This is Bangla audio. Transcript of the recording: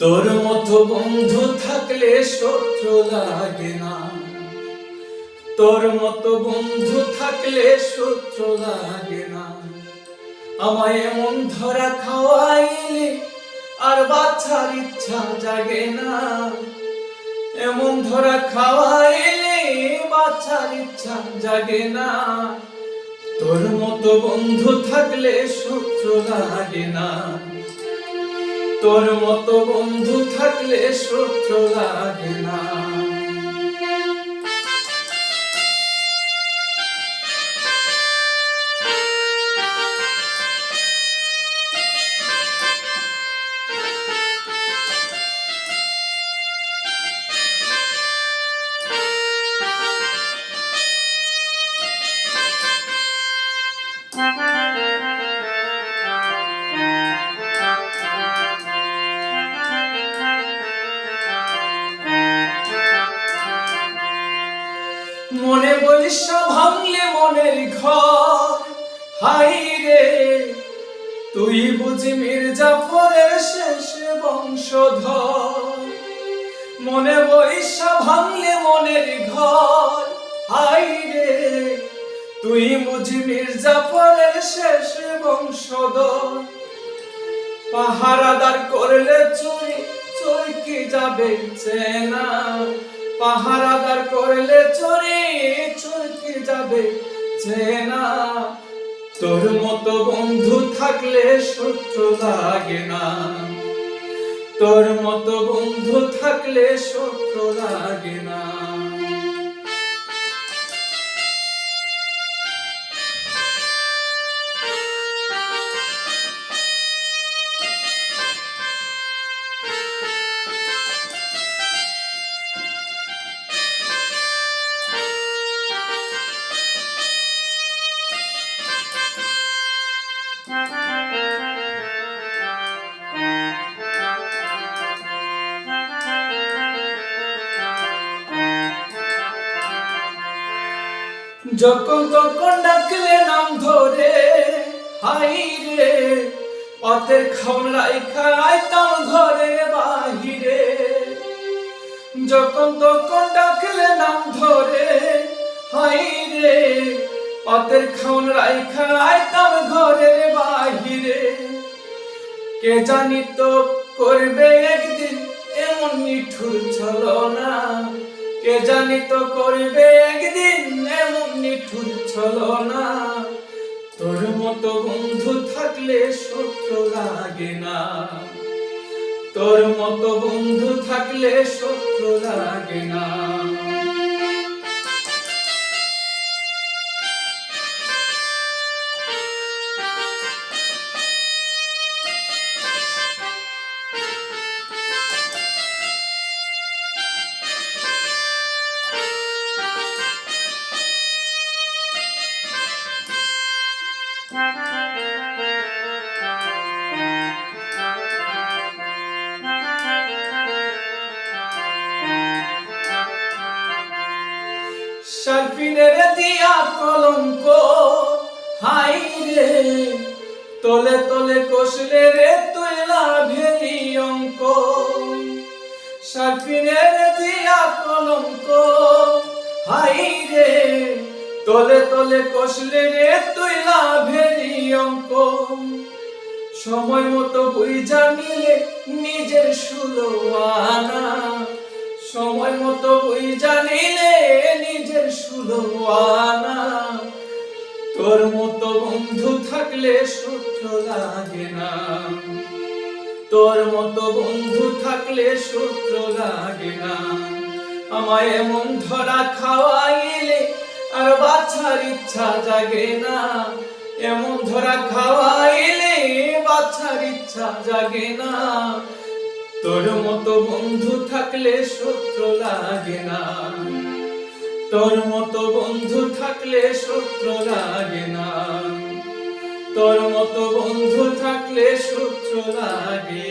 তোর মতো বন্ধু থাকলে শত্রু লাগে না। তোর মতো বন্ধু থাকলে শত্রু লাগে না। আমায় এমন ধরা খাওয়াইলে আর বাচ্চার ইচ্ছা জাগে না। এমন ধরা খাওয়াইলে বাচ্চার ইচ্ছা জাগে না। তোর মতো বন্ধু থাকলে শত্রু লাগে না। তোর মতো বন্ধু থাকলে শত্রু লাগে না। মনে বলিস ভাঙলে মনের ঘর? হাই রে, তুই বুঝি মির্জাফরের শেষ বংশধর। মনে বলিস ভাঙলে মনের ঘর? হাই রে, তুই বুঝি মির্জাফরের শেষ বংশধর। পাহারাদার করলে চুরি চুরি কি যাবে চেনা? পাহারাদার করলে চোরে চলতে যাবে চেনা তোর মতো বন্ধু থাকলে শত্রু লাগে না। তোর মতো বন্ধু থাকলে শত্রু লাগে না। যখন তখন ডাকলে নাম ধরে, হাই রে পথের খাওন রাইখা আইতাম ঘরে বাহিরে। যখন তখন ডাকলে নাম ধরে, হাই রে, পথের খাওন রাইখা আইতাম ঘরে বাহিরে। কে জানি তো করবে একদিন এমন নিঠুর চলো না কে জানি তো করবে একদিন এমন নিঠুর ছলনা। তোর মতো বন্ধু থাকলে সত্য লাগে না। তোর মতো বন্ধু থাকলে সত্য লাগে না। শার্পিনের দিয়া কলঙ্ক, হাই রে। তলে তলে কষলে রে তুই লাভেরি অঙ্ক। শার্পিনের দিয়া কলঙ্ক, হাই রে। তলে তলে কষলে রে তুই লাভেরি অঙ্ক। সময় মতো বই জানিলে নিজের সুলো আনা সময় মতো বই জানিলে নিজের সুলো আনা তোর মতো বন্ধু থাকলে শত্রু লাগে না। তোর মতো বন্ধু থাকলে শত্রু লাগে না। আমায় এমন ধরা খাওয়াইলে আর বাচ্চার ইচ্ছা জাগে না। এমন ধরা খাওয়াইলে বাচ্চার ইচ্ছা জাগে না। তোর মতো বন্ধু থাকলে শত্রু লাগে না। তোর মতো বন্ধু থাকলে শত্রু লাগে না। তোর মতো বন্ধু থাকলে শত্রু লাগে।